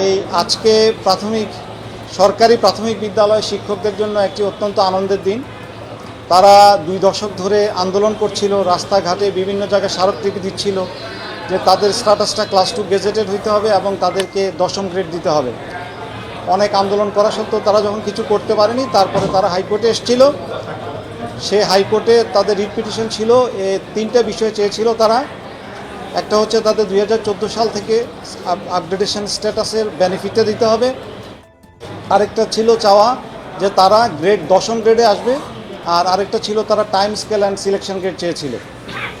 এই আজকে প্রাথমিক, সরকারি প্রাথমিক বিদ্যালয় শিক্ষকদের জন্য একটি অত্যন্ত আনন্দের দিন। তারা দুই দশক ধরে আন্দোলন করছিল, রাস্তাঘাটে বিভিন্ন জায়গায় স্মারকলিপি দিচ্ছিল যে তাদের স্ট্যাটাসটা ক্লাস টু গেজেটেড হইতে হবে এবং তাদেরকে দশম গ্রেড দিতে হবে। অনেক আন্দোলন করা সত্ত্বেও তারা যখন কিছু করতে পারেনি, তারপরে তারা হাইকোর্টে এসেছিল। সে হাইকোর্টে তাদের রিট পিটিশন ছিল, এ তিনটা বিষয় চেয়েছিল তারা। একটা হচ্ছে তাদের দুই হাজার চোদ্দ সাল থেকে আপডেটেশন স্ট্যাটাসের বেনিফিটটা দিতে হবে। আরেকটা ছিল চাওয়া যে তারা গ্রেড দশম গ্রেডে আসবে, আর আরেকটা ছিল তারা time scale and selection grade চেয়েছিল।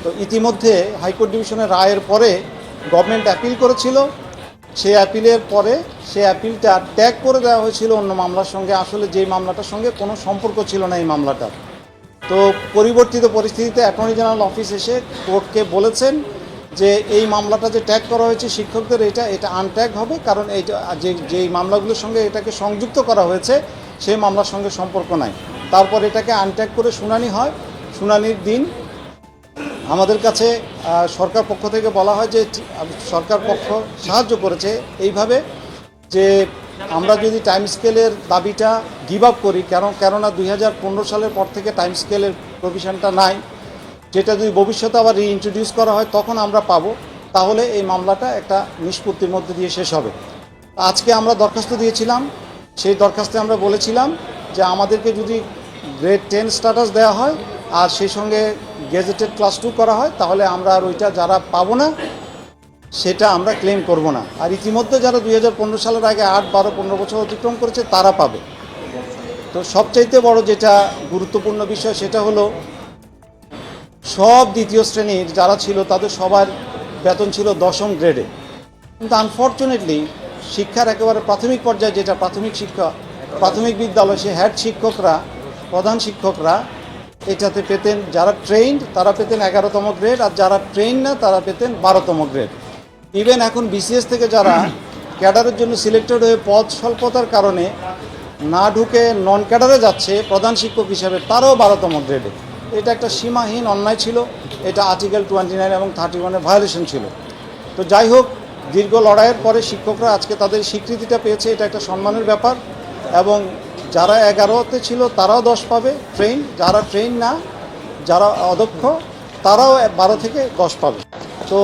তো ইতিমধ্যে হাইকোর্ট ডিভিশনের রায়ের পরে গভর্নমেন্ট অ্যাপিল করেছিল। সে অ্যাপিলের পরে সে অ্যাপিলটা ট্যাগ করে দেওয়া হয়েছিল অন্য মামলার সঙ্গে। আসলে যেই মামলাটার সঙ্গে কোনো সম্পর্ক ছিল না এই মামলাটার। তো পরিবর্তিত পরিস্থিতিতে অ্যাটর্নি জেনারেল অফিস এসে কোর্টকে বলেছেন যে এই মামলাটা যে ট্যাগ করা হয়েছে শিক্ষকদের, এটা এটা আনট্যাগ হবে কারণ এইটা, যে যেই মামলাগুলোর সঙ্গে এটাকে সংযুক্ত করা হয়েছে, সেই মামলার সঙ্গে সম্পর্ক নাই। তারপর এটাকে আনট্যাগ করে শুনানি হয়। শুনানির দিন আমাদের কাছে সরকার পক্ষ থেকে বলা হয় যে, সরকার পক্ষ সাহায্য করেছে এইভাবে যে আমরা যদি টাইম স্কেলের দাবিটা গিভ আপ করি, কেন, কেননা দুই হাজার পনেরো সালের পর থেকে টাইম স্কেলের প্রভিশনটা নাই। যেটা যদি ভবিষ্যতে আবার রিইন্ট্রোডিউস করা হয়, তখন আমরা পাবো। তাহলে এই মামলাটা একটা নিষ্পত্তির মধ্যে দিয়ে শেষ হবে। আজকে আমরা দরখাস্ত দিয়েছিলাম, সেই দরখাস্তে আমরা বলেছিলাম যে আমাদেরকে যদি গ্রেড টেন স্ট্যাটাস দেওয়া হয় আর সেই সঙ্গে গেজেটেড ক্লাস টু করা হয়, তাহলে আমরা আর ওইটা যারা পাবো না, সেটা আমরা ক্লেম করব না। আর ইতিমধ্যে যারা দুই হাজার পনেরো সালের আগে আট, বারো, পনেরো বছর অতিক্রম করেছে, তারা পাবে। তো সবচাইতে বড় যেটা গুরুত্বপূর্ণ বিষয়, সেটা হলো সব দ্বিতীয় শ্রেণির যারা ছিল, তাদের সবার বেতন ছিল দশম গ্রেডে কিন্তু আনফর্চুনেটলি শিক্ষার একেবারে প্রাথমিক পর্যায়ে যেটা প্রাথমিক শিক্ষা, প্রাথমিক বিদ্যালয় সে হেড শিক্ষকরা, প্রধান শিক্ষকরা, এটাতে পেতেন যারা ট্রেন্ড তারা পেতেন এগারোতম গ্রেড আর যারা ট্রেন না, তারা পেতেন বারোতম গ্রেড ইভেন এখন বিসিএস থেকে যারা ক্যাডারের জন্য সিলেক্টেড হয়ে পদ স্বল্পতার কারণে না ঢুকে নন ক্যাডারে যাচ্ছে, প্রধান শিক্ষক হিসাবে তারাও বারোতম গ্রেডে এটা একটা সীমাহীন অন্যায় ছিল। এটা আর্টিকেল টোয়েন্টি নাইন এবং থার্টি ওয়ানের ভায়োলেশন ছিল। তো যাই হোক, দীর্ঘ লড়াইয়ের পরে শিক্ষকরা আজকে তাদের স্বীকৃতিটা পেয়েছে, এটা একটা সম্মানের ব্যাপার। এবং যারা এগারোতে ছিল, তারাও দশ পাবে। ট্রেন যারা ট্রেন না, যারা অদক্ষ তারাও বারো থেকে দশ পাবে। তো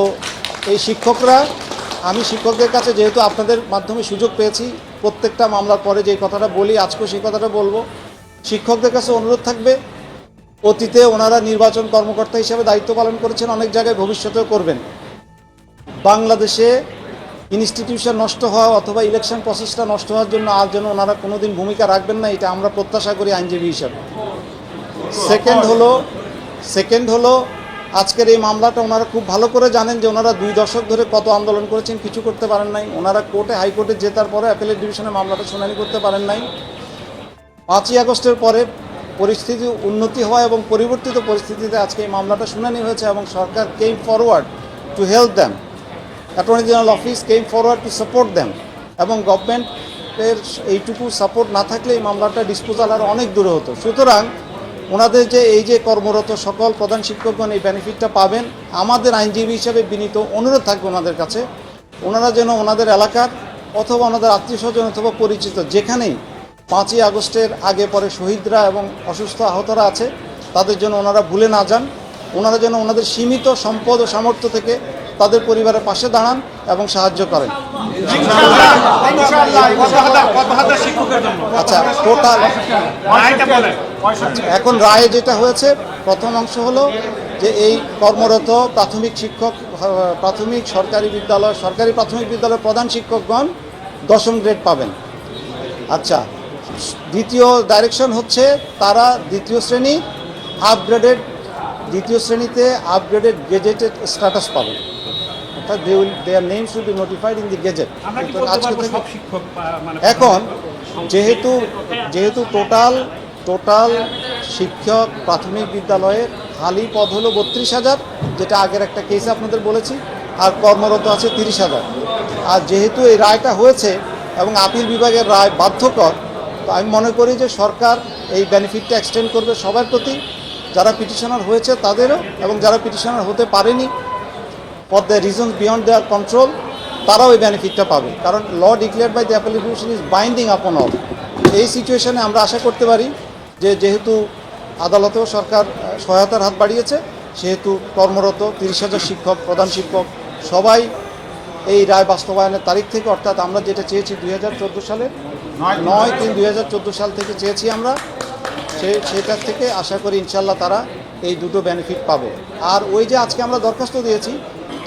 এই শিক্ষকরা, আমি শিক্ষকদের কাছে যেহেতু আপনাদের মাধ্যমে সুযোগ পেয়েছি, প্রত্যেকটা মামলার পরে যে কথাটা বলি, আজকেও সেই কথাটা বলব। শিক্ষকদের কাছে অনুরোধ থাকবে অতীতে ওনারা নির্বাচন কর্মকর্তা হিসেবে দায়িত্ব পালন করেছেন, অনেক জায়গায় ভবিষ্যতেও করবেন। বাংলাদেশে ইনস্টিটিউশন নষ্ট হওয়া অথবা ইলেকশন প্রসেসটা নষ্ট হওয়ার জন্য আর যেন ওনারা কোনোদিন ভূমিকা রাখবেন না, এটা আমরা প্রত্যাশা করি আইনজীবী হিসাবে। সেকেন্ড হলো সেকেন্ড হলো, আজকের এই মামলাটা ওনারা খুব ভালো করে জানেন যে ওনারা দুই দশক ধরে কত আন্দোলন করেছেন, কিছু করতে পারেন নাই। ওনারা কোর্টে, হাইকোর্টে জেতার পরে অ্যাপেলেট ডিভিশনে মামলাটা শুনানি করতে পারেন নাই। পাঁচই আগস্টের পরে পরিস্থিতি উন্নতি হওয়া এবং পরিবর্তিত পরিস্থিতিতে আজকে এই মামলাটা শুনানি হয়েছে এবং সরকার came forward to help them attorney general office came forward to support them এবং গভর্নমেন্টের এইটুকু সাপোর্ট না থাকলে এই মামলাটা ডিসপোজাল আর অনেক দূরে হতো। সুতরাং ওনাদের যে এই যে কর্মরত সকল প্রধান শিক্ষকগণ এই বেনিফিটটা পাবেন, আমাদের আইনজীবী হিসাবে বিনীত অনুরোধ থাকবে ওনাদের কাছে। ওনারা যেন ওনাদের এলাকার অথবা ওনাদের আত্মীয় স্বজন অথবা পরিচিত যেখানেই পাঁচই আগস্টের আগে পরে শহীদরা এবং অসুস্থ আহতরা আছে, তাদের জন্য ওনারা ভুলে না যান। ওনারা যেন ওনাদের সীমিত সম্পদ ও সামর্থ্য থেকে তাদের পরিবারের পাশে দাঁড়ান এবং সাহায্য করেন। আচ্ছা টোটাল এখন রায়ে যেটা হয়েছে, প্রথম অংশ হলো যে এই কর্মরত প্রাথমিক শিক্ষক, প্রাথমিক সরকারি বিদ্যালয়, সরকারি প্রাথমিক বিদ্যালয়ের প্রধান শিক্ষকগণ দশম গ্রেড পাবেন। আচ্ছা দ্বিতীয় ডাইরেকশন হচ্ছে তারা দ্বিতীয় শ্রেণি আপগ্রেডেড দ্বিতীয় শ্রেণীতে আপগ্রেডেড গেজেটেড স্ট্যাটাস পাবে। অর্থাৎ they will their name should be notified in the gazette আমরা কি বলতে পারব সব শিক্ষক আহ, মানে এখন যেহেতু যেহেতু টোটাল টোটাল শিক্ষক প্রাথমিক বিদ্যালয়ের খালি পদ হলো বত্রিশ হাজার যেটা আগের একটা কেসে আপনাদের বলেছি আর কর্মরত আছে তিরিশ হাজার। আর যেহেতু এই রায়টা হয়েছে এবং আপিল বিভাগের রায় বাধ্যকর তো আমি মনে করি যে সরকার এই বেনিফিটটা এক্সটেন্ড করবে সবার প্রতি। যারা পিটিশনার হয়েছে তাদেরও এবং যারা পিটিশনার হতে পারেনি for the reasons beyond their control তারাও এই বেনিফিটটা পাবে। কারণ law declare by the application is binding upon all এই সিচুয়েশনে আমরা আশা করতে পারি যে যেহেতু আদালতেও সরকার সহায়তার হাত বাড়িয়েছে, সেহেতু কর্মরত তিরিশ হাজার শিক্ষক, প্রধান শিক্ষক সবাই এই রায় বাস্তবায়নের তারিখ থেকে, অর্থাৎ আমরা যেটা চেয়েছি দুই হাজার চোদ্দ সালে নয় তিন দুই সাল থেকে চেয়েছি আমরা। সে সেটার থেকে আশা করি ইনশাল্লাহ তারা এই দুটো বেনিফিট পাবে। আর ওই যে আজকে আমরা দরখাস্ত দিয়েছি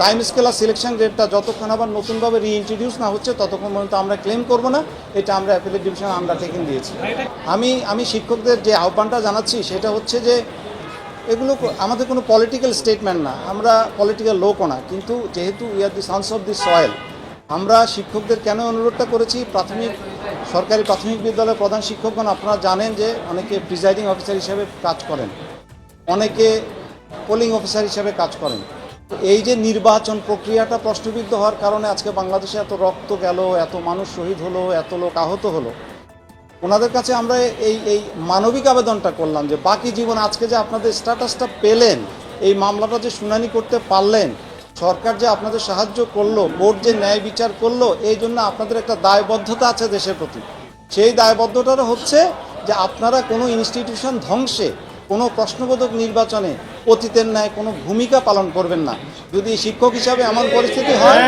টাইম স্কেল আর সিলেকশন রেটটা যতক্ষণ আবার নতুনভাবে রিইন্ট্রোডিউস না হচ্ছে, ততক্ষণ পর্যন্ত আমরা ক্লেম করব না। এটা আমরা অ্যাপিলেট ডিভিশন আন্ডারটেকিং দিয়েছি। আমি আমি শিক্ষকদের যে আহ্বানটা জানাচ্ছি, সেটা হচ্ছে যে এগুলো আমাদের কোনো পলিটিক্যাল স্টেটমেন্ট না। আমরা পলিটিক্যাল লোকও না। কিন্তু যেহেতু we are the sons of the soil আমরা শিক্ষকদের কেন অনুরোধটা করেছি? প্রাথমিক সরকারি প্রাথমিক বিদ্যালয়ের প্রধান শিক্ষকগণ, আপনারা জানেন যে অনেকে প্রিজাইডিং অফিসার হিসেবে কাজ করেন, অনেকে পোলিং অফিসার হিসেবে কাজ করেন। এই যে নির্বাচন প্রক্রিয়াটা প্রশ্নবিদ্ধ হওয়ার কারণে আজকে বাংলাদেশে এত রক্ত গেল, এত মানুষ শহীদ হলো, এত লোক আহত হলো, ওনাদের কাছে আমরা এই এই মানবিক আবেদনটা করলাম যে বাকি জীবন আজকে যে আপনাদের স্ট্যাটাসটা পেলেন, এই মামলাটা যে শুনানি করতে পারলেন সরকার যে আপনাদের সাহায্য করল কোর্ট যে ন্যায় বিচার করল, এই জন্য আপনাদের একটা দায়বদ্ধতা আছে দেশের প্রতি। সেই দায়বদ্ধতাটা হচ্ছে যে আপনারা কোনো ইনস্টিটিউশন ধ্বংসে, কোনো প্রশ্নবোধক নির্বাচনে অতীতের ন্যায় কোনো ভূমিকা পালন করবেন না। যদি শিক্ষক হিসাবে এমন পরিস্থিতি হয়,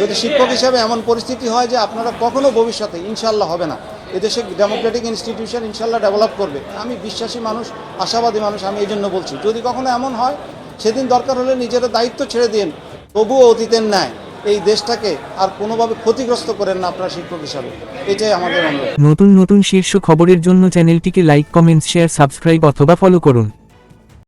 যদি শিক্ষক হিসাবে এমন পরিস্থিতি হয় যে আপনারা কখনো ভবিষ্যতে ইনশাল্লাহ হবে না। এদেশে ডেমোক্রেটিক ইনস্টিটিউশন ইনশাল্লাহ ডেভেলপ করবে। আমি বিশ্বাসী মানুষ, আশাবাদী মানুষ, আমি এই জন্য বলছি। যদি কখনো এমন হয়, সেদিন দরকার হলে নিজেরা দায়িত্ব ছেড়ে দিন। তবুও অতীতের ন্যায় এই দেশটাকে আর কোনোভাবে ক্ষতিগ্রস্ত করেন না আপনারা শিক্ষক হিসাবে। এটাই আমাদের অনুরোধ। নতুন নতুন শীর্ষ খবরের জন্য চ্যানেলটিকে লাইক, কমেন্ট, শেয়ার, সাবস্ক্রাইব অথবা ফলো করুন।